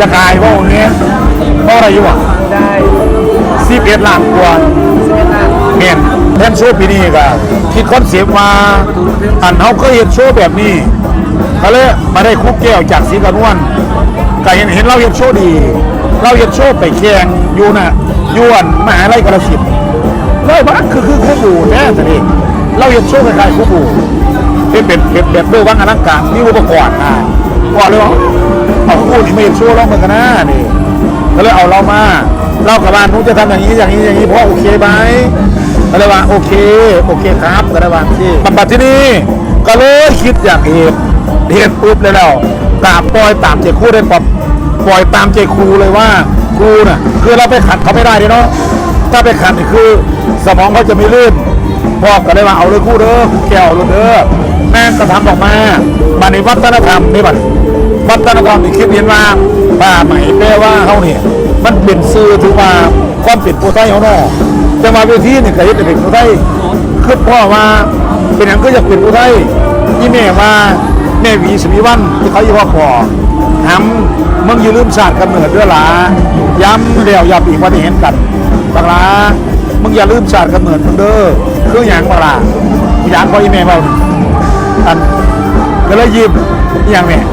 จะกลายว่าอย่างเงี้ยเพราะอะไรอยู่อะได้สิบเอ็ดล้านกว่าสิบเอ็ดล้านเมนแทนโชว์ปีนี้ก็คิดคอนเซปต์มาอันเขาเคยเห็นโชว์แบบนี้เขาเลยมาได้คุกแก้วจากสีกระนวลก็เห็นเห็นเราเห็นโชว์ดี เราเห็นโชว์ไปแข่งอยู่น่ะอยวนมหาลัยกระสินธุ์เลยว่าคือคือคู่บูแน่สินี่เราเห็นโชว์คล้ายๆคู่บูเป็นเป็นเป็นแบบเรื่องวังอลังการมีอุปกรณ์อะ ก่อนเลยว่าเอาคู่นี่ไม่เห็นโชว์เราเหมือนกันนะนี่ก็เลยเอาเรามาเรากับบ้านนุจะทำอย่างนี้อย่างนี้อย่างนี้พ่อโอเคไหมก็เลยว่าโอเคโอเคครับก็เลยว่าที่บำบัดที่นี่ก็เลยคิดอยากเหตุเหตุปุ๊บเลยแล้วตามปล่อยตามใจครูได้ปรับปล่อยตามใจครูเลยว่าครูน่ะคือเราไปขัดเขาไม่ได้ดิเนาะถ้าไปขัดนี่คือสมองเขาจะไม่ลื่นพ่อก็เลยว่าเอาเลยครูเด้อแก้วเลยเด้อ แม่งก็ทำออกมาบัดนี้วัฒนธรรมนี่บัดวัฒนธรรมที่คิดเห็นว่าป่าใหม่แปลว่าเขาเนี่ยมันเป็นสื่อถือว่าความเป็นผู้ไทยเขาเนาะจะมาเวทีนี่ก็เห็นแต่เป็นผู้ไทยคือพ่อว่าเป็นอย่างก็อยากเป็นผู้ไทยยี่แม่ว่าแม่วีสวีวันที่เขาอยู่ว่าพอทำมึงอย่าลืมศาสตร์กำเนิดด้วยล่ะย้ำเดียวย้ำอีกว่าได้เห็นกันบังลามึงอย่าลืมศาสตร์กำเนิดมึงเด้อคืออย่างบังลาอย่างพ่อยี่แม่เบา อันก็เลยยิ้มอย่างเนี่ย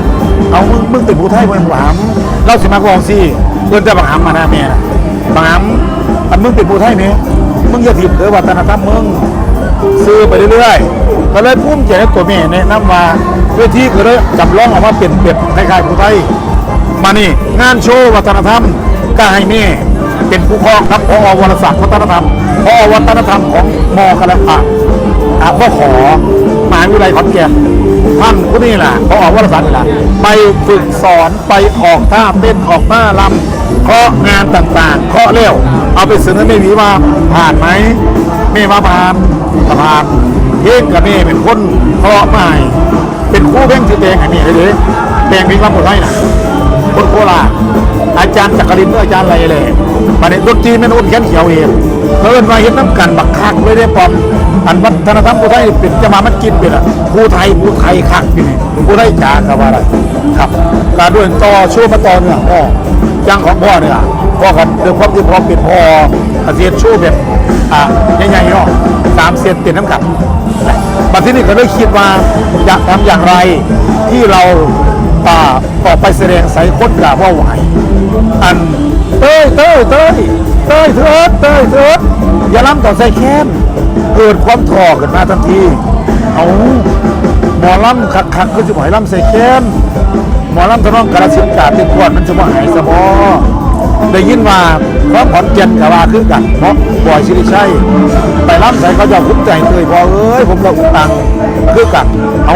เอามึงมึงเป็นผู้ไทยมึงหวามเราสิมากองสิเพื่อนจะบังคับมาหน้าแม่บังคับอันมึงเป็นผู้ไทยเนี่ยมึงอย่าถิ่มเด้อวัฒนธรรมมึงซื้อไปเรื่อยๆก็เลยภูมิใจในตัวแม่แนะนำว่าเวทีก็เลยจำลองออกมาเป็นเป็ดคล้ายๆผู้ไทยมานี่งานโชว์วัฒนธรรมก็ให้แม่เป็นผู้ครองครับพอวรศักดิ์วัฒนธรรมพอวัฒนธรรมของมอคณะอะอะพ่อขอ มหาวิทยาลัยขอนแก่นท่านผู้นี้แหละพอวรศักดิ์นี่แหละไปฝึกสอนไปออกท่าเต้นออกหน้าลำเคาะงานต่างๆเคาะเร็วเอาไปเสนอไม่มีว่าผ่านไหมไม่มาผ่านก็ผ่านเพ่งกับแม่เป็นคนเคาะใหม่เป็นคู่เพ่งที่แดงอันนี้เลยเลยแดงพิงลำหมดไว้น่ะคนโคราชอาจารย์จักรินทร์อาจารย์อะไรเลยประเด็นดนตรีแม่นอุ่นแขนเขียวเอง เพิ่นมาเห็นน้ำกันบักคักเลยได้ปอมอันวัฒนธรรมผู้ไทยเป็นจะมามันกินเป็นอะผู้ไทยผู้ไทยคักอยู่นี่ผู้ไทยจ๋ากับว่าอะไรครับการด้วยต่อช่วมาต่อเนี่ยพ่อจังของพ่อเนี่ยพ่อกันเรื่องความที่พ่อเป็นพ่ออาเซียนช่วแบบอ่าใหญ่ๆเนาะสามเซนเต็มน้ำกันบัดที่นี่ก็เลยคิดว่าจะทำอย่างไรที่เราป่าออกไปแสดงใส่คนกาบว่าไหวอัน เต้ยเต้ยเต้ยเต้ยเถิดเต้ยเถิดอย่าล้ำต่อใส่แค้นเกิดความทอขึ้นมาทันที เอาหมอล้ำคักคักก็จะหอยล้ำใส่แค้นหมอล้ำทะน้องกระสินกาติดขวดมันจะมาหายสมอได้ยินว่าเพราะขอนเจ็นกับว่าคือกัน เพราะบ่อยชิริชัยไปล้ำใส่เขาจะคุ้มใจเลยพอเอ้ยผมเราอุตังคือกันเอา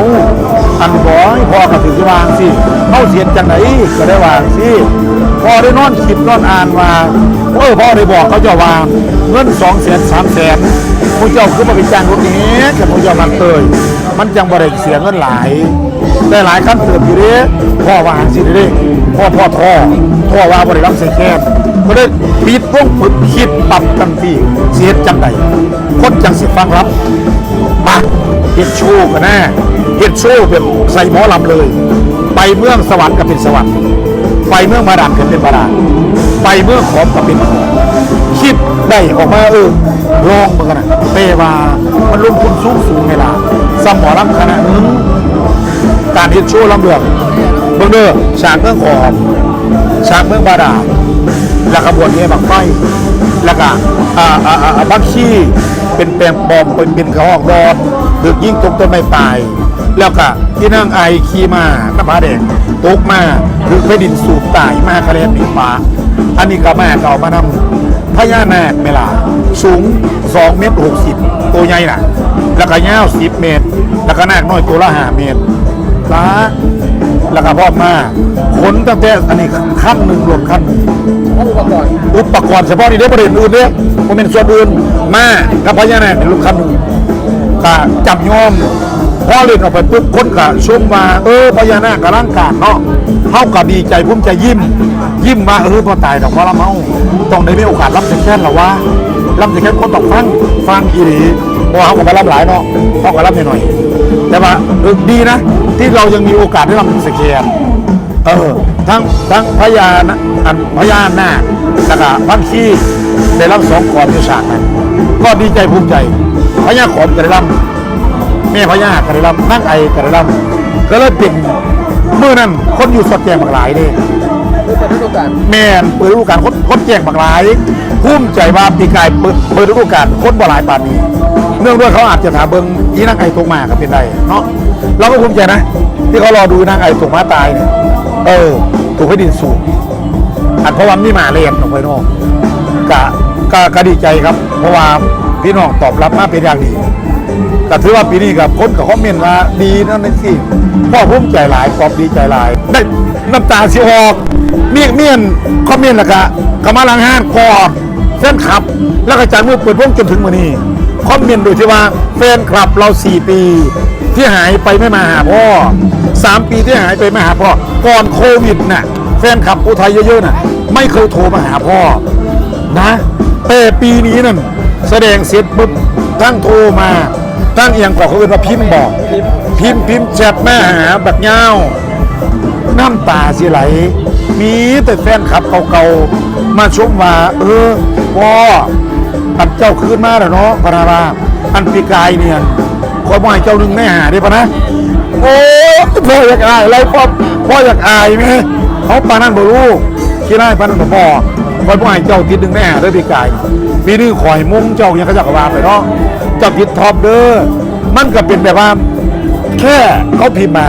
อันบอยพอกับถึงจะวางสิเข้าเสียนจังไหนก็ได้วางสิ พอได้นอนคิดนอนอ่านว่าเออพ่อได้บอกเขาจะวางเงินสองแสนสามแสนพวกเจ้าคือมาเป็นจ้างรถนี้แต่พวกเจ้ามันเตยมันจังบริเสียเงินหลายได้หลายขั้นเติบอยู่เดิพ่อวางสิเดิพ่อพ่อท่อพ่อว่าบริรับใส่แคบก็ได้ปิดวงปึกคิดปรับทันทีเสียจังใดคนจังสิฟังรับมาเฮ็ดโชว์กันแน่เฮ็ดโชว์แบบใส่หมอลำเลย ไปเมืองสวรรค์ก็เป็นสวรรค์ ไปเมื่องบาดาลก็เป็นบาดาไปเมื่อขอมก็เป็นขอมคิดได้ออกมาเออลองเหมือนกันนะเตว่ามันลงทุนสูงสูงไงล่ะสมหมอลำขนาดนึงการเฮ็ดโชว์ลำเลืองเบิ่งเด้อฉากเมืองขอมฉากเมืองบาดาลแล้วกระบวนเฮบักไฟแล้วก็อ่าอ่าอ่าบักขี้เป็นแปลงบอมเป็นเป็นกระหอกรอดถึกยิ่งตกต้นไม้ตาย แล้วก็ที่นั่งไอขี่มาน้ำผาแดงตกมาถึกไปดินสูบตายมากระเลนหนีป่าอันนี้ก็แม่เก่ามานำพญานาคเมลาสูง2เมตร60 ตัวใหญ่น่ะ แล้วก็ยาว10 เมตร แล้วก็นาคน้อยตัวละ5เมตรละแล้วก็พร้อมาขนตั้งแต่อันนี้ขั้นหนึ่งรวมขั้นหนึ่งอุปกรณ์อุปกรณ์เฉพาะนี่ได้ประเด็นอื่นเนี่ยมันเป็นส่วนอื่นมากับพญานาคเป็นลูกคันหนึ่งกะจับโยม พอเล่นออกไปปุ๊บคนกะชมมาเออพญานาคกะร่างกายเนาะเขากะดีใจพุ่มใจยิ้ม ยิ้มมาเออพอตายดอกว่าละเมาต้องได้มีโอกาสรับเสียงแค่นหรอวะรับเสียงแค่คนต้องฟังฟังอีหลีพราะว่าเขาก็มารับหลายเนาะเขาก็รับหน่อยๆแต่ว่าเออดีนะ ที่เรายังมีโอกาสได้รับเสียงแค่เออทั้งทั้งพญานะอันพญานาคแล้วก็พังคีได้รับสองกรอยู่ฉากนั้นก็ดีใจภูมิใจพญาขอมก็ได้รับ ม่พญาก็ได้รับนั่งไอก็ได้รับก็เลยเป็นเมื่อนั้นคนอยู่สดแจงบางหลายเด้คือเป็นฤดูกาลแม่นเปิดฤดูกาลคนคนแจงบางหลายภูมิใจว่าปีกายเปิดเปิดฤดูกาลคนบ่หลายปานนี้ เนื่องด้วยเขาอาจจะถามเบิงอีนางไอตกมาก็เป็นได้เนาะเราก็ภูมิใจนะ ที่เขารอดูนางไอตกมาตายเนี่ยเออถูกให้ดินสูงอันเพราะว่ามีหมาเรียนออกไปเนอกกะกะกะดีใจครับ เพราะว่าพี่น้องตอบรับมาเป็นอย่างดี แต่ถือว่าปีนี้กับคนกับคอมเมนต์ว่าดีนั่นนี่สิพ่อภูมิใจหลายปอบดีใจหลายได้น้ำตาสิออกเมียเมียนคอมเมนต์ละกะกะมาลังห้านกอดแฟนคลับ แล้วก็จากมือเปิดวงจนถึงวันนี้คอมเมนต์โดยที่ว่าแฟนคลับเรา4ปี ที่หายไปไม่มาหาพ่อ3ปีที่หายไปไม่หาพ่อก่อนโควิดน่ะแฟนคลับอุทัยเยอะๆน่ะไม่เคยโทรมาหาพ่อนะแต่ปีนี้นั่นแสดงเสร็จปุ๊บ ทั้งโทรมาทั้งเอียงกว่าเขาเอินว่าพิมพ์บอก พิมพ์พิมพ์แชทแม่หาบักเงาน้ำตาสิไหล มีแต่แฟนคลับเก่าๆมาชมว่า เออพ่ออันเจ้าคืนมาแล้วเนาะพนาราอันปีกายเนี่ยคอยบ่ให้เจ้าหนึ่งแม่หาได้ปะนะโอ้พ่ออยากอายอะไรพ่อพ่ออยากอายไหมเขาปานั่นบ่รู้คิดได้ปานั่นบ่พ่อคอยบ่ให้เจ้าติดหนึ่งแม่หาเด้ปีกาย ปีนี้ข่อยมุ่งเจ้าอยังขาจักรวาไปเนาะเจ้าติดท็อปเด้อมันก็เป็นแบบว่าแค่เขาพิมพ์มา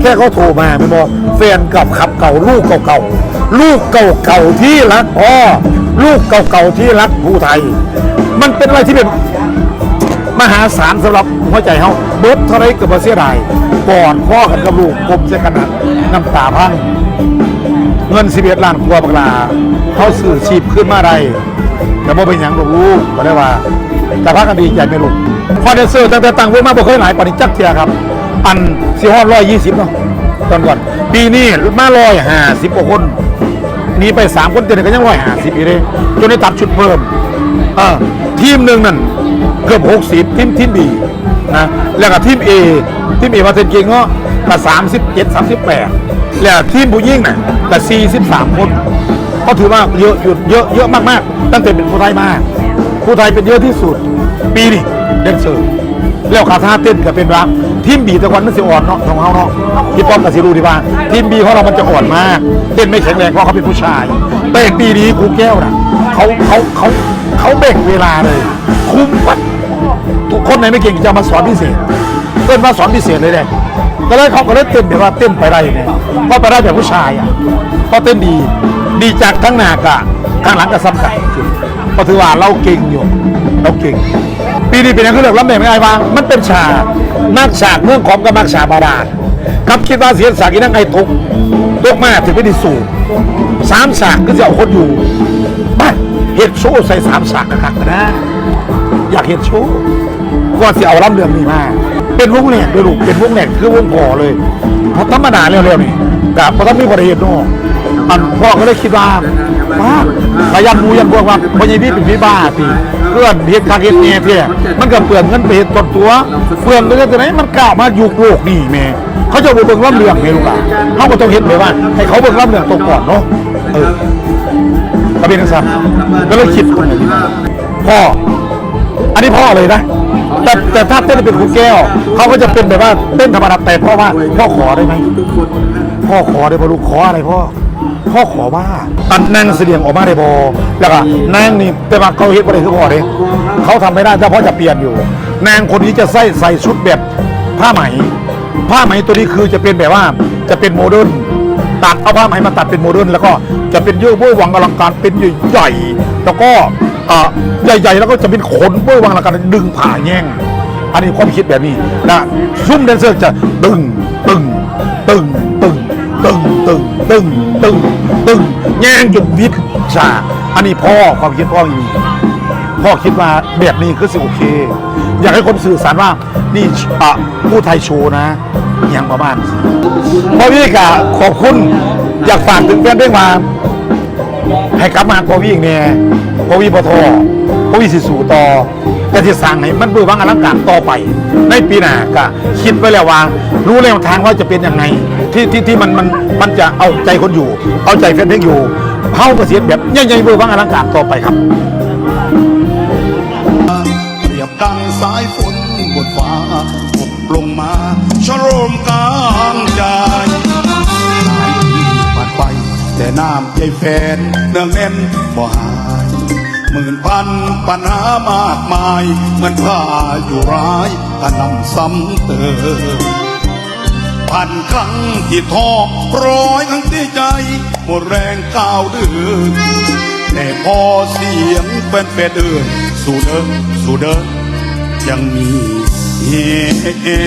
แค่เขาโทรมาไม่บอกแฟนกับขับเก่าลูกเก่าๆลูกเก่าๆที่รักพ่อลูกเก่าๆที่รักผู้ไทย มันเป็นอะไรที่เป็นมหาศาลสำหรับหัวใจเขาเบิร์ดเท่าไรกับเสียดายก่อนพ่อกันกับลูกกลมเสียขนาดน้ำตาพัง เงินสิบเอ็ดล้านกว่าบักลาเขาสื่อชีพขึ้นมาได้ แต่ว่าเป็นอย่างลูกลูกก็ได้ว่า แต่พักกันดีใจไหม่ลูกพอเดนเซอร์ตั้งแต่ตั้งเว้มาบ่เคยหลายปานนี้จักเทียครับ อันสี่ห้อร้อยยี่สิบเนาะตอนก่อน ปีนี้มาร้อยห้าสิบกว่าคนหนีไปสามคนเต็มก็ยังร้อยห้าสิบอีกเลยจนได้ตัดชุดเพิ่มเออทีมหนึ่งนั่นเกือบหกสิบทีมทีมบีนะแล้วก็ทีมเอทีมเอมาเซนเก่งเนาะก็สามสิบเจ็ดสามสิบแปดแล้วทีมผู้ยิ่งน่ะก็สี่สิบสามคน ก็ถือว่าเยอะหยุดเยอะเยอะมากๆ ตั้งแต่เป็นผู้ไทยมาผู้ไทยเป็นเยอะที่สุด ปีนี้เดนเซอร์ฟแล้วคาถาเต้นก็เป็นรักทีมบีต่วันนั้นสิอ่อนเนาะของเขาเนาะพี่ป้อมกับสิรูดีว่าทีมบีของเรามันจะอ่อนมากเต้นไม่แข็งแรงเพราะเขาเป็นผู้ชายแต่ปีนี้ครูแก้วนะเขาเขาเขาเขาเบ่งเวลาเลย คุ้มวัดทุกคนไหนไม่เก่งจะมาสอนพิเศษเต้นมาสอนพิเศษเลยเลย ก็เลยเขาก็เลยเต้นแบบว่าเต้นไปได้ไงเพราะไปได้แบบผู้ชายอะเพราะเต้นดีดีจากทั้งหน้ากะข้างหลังก็ซ้ำกันก็ถือว่าเราเก่งอยู่เราเก่ง ปีนี้เป็นอย่างที่เลือกลำเบงไม่ไงวางมันเป็นฉากนักฉากเมืองของกับนักฉากบาดาลครับคิดว่าเสียนสากอีนั่งไงทุกตกมาถึงไม่ได้สูงสามฉากก็จะเอาคนอยู่บ้าเห็ดโชว์ใส่สามฉากนะครับนะอยากเห็นโชว์ก็สิเอาลำเรื่องนี้มา เป็นวงแหลกเลยลูกเป็นวงแหลกคือวงพอเลยเพราะธรรมดาเร็วๆนี่กับเพราะต้องมีบริเหตุเนอะอันพ่อก็เลยคิดว่าว้าขยันหมูยันพวกว่าพญาพี่เป็นพี่บ้าปีเพื่อนเฮ็ดคาเฮ็ดเน่เพี่ยมันก็เปลืองเงินไปเฮ็ดต้นตัวเปลืองไปเรื่อยๆไหนมันกล้ามาอยู่โลกนี่แม่เขาจะเอาไปเบิ่งลำเรื่องไงลูกอะเขาก็ต้องเฮ็ดเลยว่าให้เขาเบิ่งลำเรื่องตรงก่อนเนาะเออก็เป็นจังซั่นก็เลยคิดคนนี้พ่อ อันนี้พ่อเลยนะ แต่แต่ถ้าเต้นเป็นครูแก้ว เขาก็จะเป็นแบบว่าเต้นธรรมดาแต่พ่อว่าพ่อขอได้ไหมพ่อขอได้บอลูกขออะไรพ่อพ่อขอว่าอันนั่งเสียงออกมาได้บอแล้วก็นั่งนี่แต่ว่าเขาเฮ็ดอะไรคือพ่อเด้เขาทำไม่ได้แต่พ่อจะเปลี่ยนอยู่ นางคนนี้จะใส่ใส่ชุดแบบผ้าไหม ผ้าไหมตัวนี้คือจะเป็นแบบว่าจะเป็นโมเดิร์นตัดเอาผ้าไหมมาตัดเป็นโมเดิร์นแล้วก็จะเป็นเยื่อเว้วังอลังการเป็นใหญ่ๆแล้วก็ ใหญ่ๆ แล้วก็จะเป็นขนเว้ยวังอลังการดึงผ่าแย่ง อันนี้ความคิดแบบนี้นะซุ่มแดนเซอร์จะตึงตึงตึงตึงตึงตึงตึงตึงตึงแย่งจนวิทย์ฉาอันนี้พ่อความคิดพ่ออย่างนี้พ่อคิดว่าแบบนี้คือสิโอเค อยากให้คนสื่อสารว่านี่อะผู้ไทยโชว์นะอย่างประมาณนี้พ่อพี่กะขอบคุณอยากฝากถึงแฟนด้วยว่า ให้กลับมาพอวีอีกเนี่ยพอวีปทอพอวีสิสู่ต่อแต่ที่สร้างให้มันเบื่อวังอลังการต่อไป ในปีหน้าก็คิดไว้แล้วว่า รู้แนวทางว่าจะเป็นยังไงที่ที่ที่มันมันมันจะเอาใจคนอยู่ เอาใจแฟนเพลงอยู่เฮาก็เสียแบบใหญ่ๆเบื่อวังอลังการต่อไปครับเปรียบดังสายฝนบนฟ้าตกลงมาชโรมกลางใจ น้ำใจแฟนเนืองแน่นบ่หายหมื่นพันปัญหามากมาย เหมือนพาอยู่ร้ายกระนำซ้ำเติมพันครั้งที่ท้อร้อยครั้งที่ใจหมดแรงก้าวเดินแต่พอเสียงเป็นเป็ดเดินสู่เดินสู่เดินยังมีเห็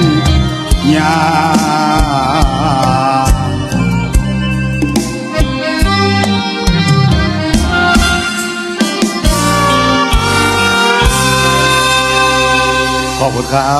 นยา อบคุณครับ